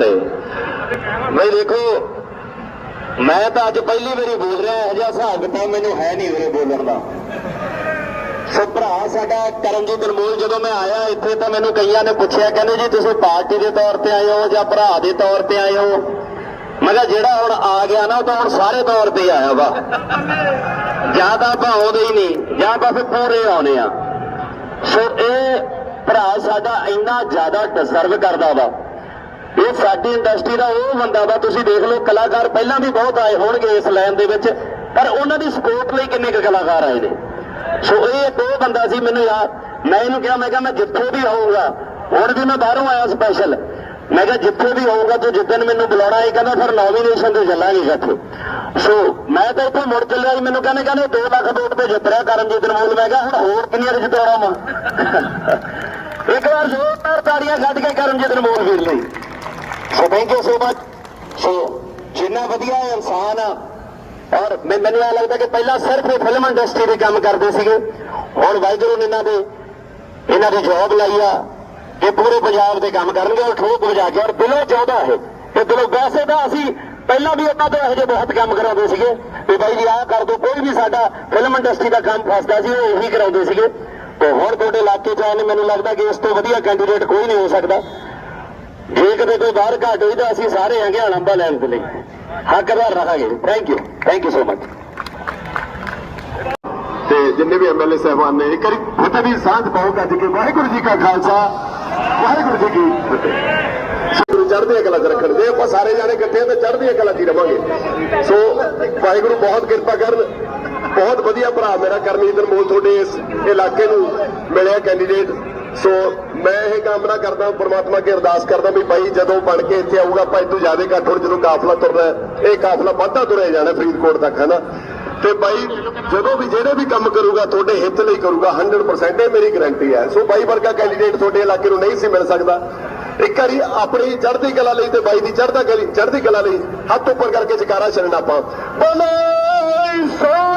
ਵਾਸਤੇ ਬਈ ਦੇਖੋ, ਮੈਂ ਤਾਂ ਅੱਜ ਪਹਿਲੀ ਵਾਰੀ ਬੋਲ ਰਿਹਾ, ਇਹ ਜਿਹਾ ਹਿਸਾਬ ਕਿਤਾਬ ਮੈਨੂੰ ਹੈ ਨਹੀਂ ਵੀਰੇ ਬੋਲਣ ਦਾ। ਸੋ ਭਰਾ, ਸਾਡਾ ਕਰਮਜੀਤ ਅਨਮੋਲ, ਜਦੋਂ ਮੈਂ ਆਇਆ ਇੱਥੇ ਤਾਂ ਮੈਨੂੰ ਕਈਆਂ ਨੇ ਪੁੱਛਿਆ, ਕਹਿੰਦੇ ਜੀ, ਤੁਸੀਂ ਪਾਰਟੀ ਦੇ ਤੌਰ ਤੇ ਆਏ ਹੋ ਜਾਂ ਭਰਾ ਦੇ ਤੌਰ ਤੇ ਆਏ ਹੋ? ਮੈਂ ਕਿਹਾ, ਜਿਹੜਾ ਹੁਣ ਆ ਗਿਆ ਨਾ, ਉਹ ਤਾਂ ਹੁਣ ਸਾਰੇ ਤੌਰ ਤੇ ਆਇਆ ਵਾ। ਜਾਂ ਤਾਂ ਆਪਾਂ ਆਉਂਦੇ ਹੀ ਨਹੀਂ, ਜਾਂ ਤਾਂ ਫਿਰ ਪੂਰੇ ਆਉਨੇ ਆ। ਸੋ ਇਹ ਭਰਾ ਸਾਡਾ ਇੰਨਾ ਜ਼ਿਆਦਾ ਡਿਸਰਵ ਕਰਦਾ ਵਾ। ਇਹ ਸਾਡੀ ਇੰਡਸਟਰੀ ਦਾ ਉਹ ਬੰਦਾ ਵਾ, ਤੁਸੀਂ ਦੇਖ ਲਓ, ਕਲਾਕਾਰ ਪਹਿਲਾਂ ਵੀ ਬਹੁਤ ਆਏ ਹੋਣਗੇ ਇਸ ਲਾਈਨ ਦੇ ਵਿੱਚ, ਪਰ ਉਹਨਾਂ ਦੀ ਸਪੋਰਟ ਲਈ ਕਿੰਨੇ ਕੁ ਕਲਾਕਾਰ ਆਏ ਨੇ। ਸੋ ਇਹ ਇੱਕ ਉਹ ਬੰਦਾ ਸੀ, ਮੈਨੂੰ ਯਾਦ, ਮੈਂ ਇਹਨੂੰ ਕਿਹਾ, ਮੈਂ ਕਿਹਾ, ਮੈਂ ਜਿੱਥੇ ਵੀ ਆਊਗਾ, ਹੁਣ ਵੀ ਮੈਂ ਬਾਹਰੋਂ ਆਇਆ ਸਪੈਸ਼ਲ ਮੈਂ ਕਿਹਾ, ਜਿੱਥੇ ਵੀ ਆਊਗਾ, ਤੂੰ ਜਿੱਦਣ ਮੈਨੂੰ ਬੁਲਾਉਣਾ ਇਹ ਕਹਿੰਦਾ, ਫਿਰ ਨੋਮੀਨੇਸ਼ਨ ਤੇ ਚੱਲਾਂਗੇ ਇਕੱਠੇ ਸੋ ਮੈਂ ਤਾਂ ਇੱਥੇ ਮੁੜ ਚੱਲਿਆ ਸੀ ਮੈਨੂੰ ਕਹਿੰਦੇ ਕਹਿੰਦੇ 2 ਲੱਖ ਵੋਟ ਤੇ ਜਿੱਤ ਰਿਹਾ ਕਰਮਜੀਤ ਅਨਮੋਲ। ਮੈਂ ਕਿਹਾ, ਹੁਣ ਹੋਰ ਕਿੰਨੀਆਂ ਤੇ ਜਿਤਾਉਣਾ ਵਾ ਇੱਕ ਵਾਰ ਜ਼ੋਰਦਾਰ ਤਾੜੀਆਂ ਕੱਢ ਕੇ ਕਰਮਜੀਤ ਅਨਮੋਲ ਵੀਰ ਲਈ। So thank you so much so ਜਿੰਨਾ ਵਧੀਆ ਇਨਸਾਨ ਆ, ਔਰ ਮੈਨੂੰ ਇਹ ਲੱਗਦਾ ਕਿ ਪਹਿਲਾਂ ਸਿਰਫ ਇਹ ਫਿਲਮ ਇੰਡਸਟਰੀ ਦੇ ਕੰਮ ਕਰਦੇ ਸੀਗੇ। ਹੁਣ ਵਾਹਿਗੁਰੂ ਨੇ ਇਹਨਾਂ ਦੇ ਇਹਨਾਂ ਦੀ ਜੌਬ ਲਾਈ ਆ ਕਿ ਪੂਰੇ ਪੰਜਾਬ ਦੇ ਕੰਮ ਕਰਨਗੇ ਔਰ ਠੋਕ ਵਜਾ ਕੇ। ਔਰ ਦਿਲੋਂ ਚਾਹੁੰਦਾ ਹੈ ਤੇ ਦਿਲੋਂ ਵੈਸੇ ਤਾਂ ਅਸੀਂ ਪਹਿਲਾਂ ਵੀ ਉਹਨਾਂ ਤੋਂ ਇਹੋ ਜਿਹੇ ਬਹੁਤ ਕੰਮ ਕਰਾਉਂਦੇ ਸੀਗੇ। ਤੇ ਬਾਈ ਜੀ, ਆਹ ਕਰ ਦੋ, ਕੋਈ ਵੀ ਸਾਡਾ ਫਿਲਮ ਇੰਡਸਟਰੀ ਦਾ ਕੰਮ ਫਸਦਾ ਸੀ, ਉਹ ਇਹੀ ਕਰਾਉਂਦੇ ਸੀਗੇ। ਤੇ ਹੁਣ ਤੁਹਾਡੇ ਇਲਾਕੇ 'ਚ ਆਏ ਨੇ, ਮੈਨੂੰ ਲੱਗਦਾ ਕਿ ਇਸ ਤੋਂ ਵਧੀਆ ਕੈਂਡੀਡੇਟ ਕੋਈ ਨਹੀਂ ਹੋ ਸਕਦਾ। ਜੇ ਕਿਤੇ ਕੋਈ ਬਾਹਰ ਘਾਟ ਹੋਈ ਤਾਂ ਅਸੀਂ ਸਾਰੇ ਹੈਗੇ ਹਣੰਬਾ ਲੈਣ ਦੇ ਲਈ। ਹੱਕਦਾਰ ਰਹਾਂਗੇ। Thank you thank you so much ਤੇ ਜਿੰਨੇ ਵੀ ਐਮਐਲਏ ਸਹਿਬਾਨ ਨੇ, ਇੱਕ ਵਾਰੀ ਫਤਿਹ ਦੀ ਸਾਂਝ ਪਾਓ ਗੱਜ ਕੇ। ਵਾਹਿਗੁਰੂ ਜੀ ਕਾ ਖਾਲਸਾ। ਵਾਹਿਗੁਰੂ ਜੀ ਕੀ ਫਤਿਹ। ਗੁਰੂ ਚੜ੍ਹਦੀਆਂ ਕਲਾ ਚ ਰੱਖਣ। ਜੇ ਆਪਾਂ ਸਾਰੇ ਜਾਣੇ ਇਕੱਠੇ ਆ ਤਾਂ ਕਲਾ ਚ ਹੀ ਰਵਾਂਗੇ। ਸੋ ਵਾਹਿਗੁਰੂ ਬਹੁਤ ਕਿਰਪਾ ਕਰਨ। ਬਹੁਤ ਵਧੀਆ ਭਰਾ ਮੇਰਾ ਕਰਮਜੀਤ ਅਨਮੋਲ ਤੁਹਾਡੇ ਇਸ ਇਲਾਕੇ ਨੂੰ ਮਿਲਿਆ ਕੈਂਡੀਡੇਟ ਸੋ ਮੈਂ ਇਹ ਕਾਮਨਾ ਕਰਦਾ ਪ੍ਰਮਾਤਮਾ ਅੱਗੇ ਅਰਦਾਸ ਕਰਦਾ ਵੀ ਭਾਈ ਜਦੋਂ ਬਣ ਕੇ ਇੱਥੇ ਆਊਗਾ ਆਪਾਂ ਇਦੋਂ ਜ਼ਿਆਦਾ ਇਕੱਠ ਹੁਣ ਜਦੋਂ ਕਾਫਲਾ ਤੁਰਨਾ ਇਹ ਕਾਫਲਾ ਵੱਧਦਾ ਤੁਰਿਆ ਜਾਣਾ ਫਰੀਦਕੋਟ ਤੱਕ ਹੈ ਤੇ ਬਾਈ ਜਦੋਂ ਵੀ ਜਿਹੜੇ ਵੀ ਕੰਮ ਕਰੂਗਾ, ਤੁਹਾਡੇ ਹਿੱਤ ਲਈ ਕਰੂਗਾ 100% ਇਹ ਮੇਰੀ ਗਾਰੰਟੀ ਹੈ। ਸੋ ਬਾਈ ਵਰਗਾ ਕੈਂਡੀਡੇਟ ਤੁਹਾਡੇ ਇਲਾਕੇ ਨੂੰ ਨਹੀਂ ਸੀ ਮਿਲ ਸਕਦਾ। ਇੱਕ ਵਾਰੀ ਆਪਣੀ ਚੜ੍ਹਦੀ ਕਲਾ ਲਈ ਤੇ ਬਾਈ ਦੀ ਚੜ੍ਹਦਾ ਕਲੀ ਚੜ੍ਹਦੀ ਕਲਾ ਲਈ ਹੱਥ ਉੱਪਰ ਕਰਕੇ ਜਕਾਰਾ ਛੱਡਣਾ ਆਪਾਂ। ਬੋਲੇ ਸੋਨਹਾਲ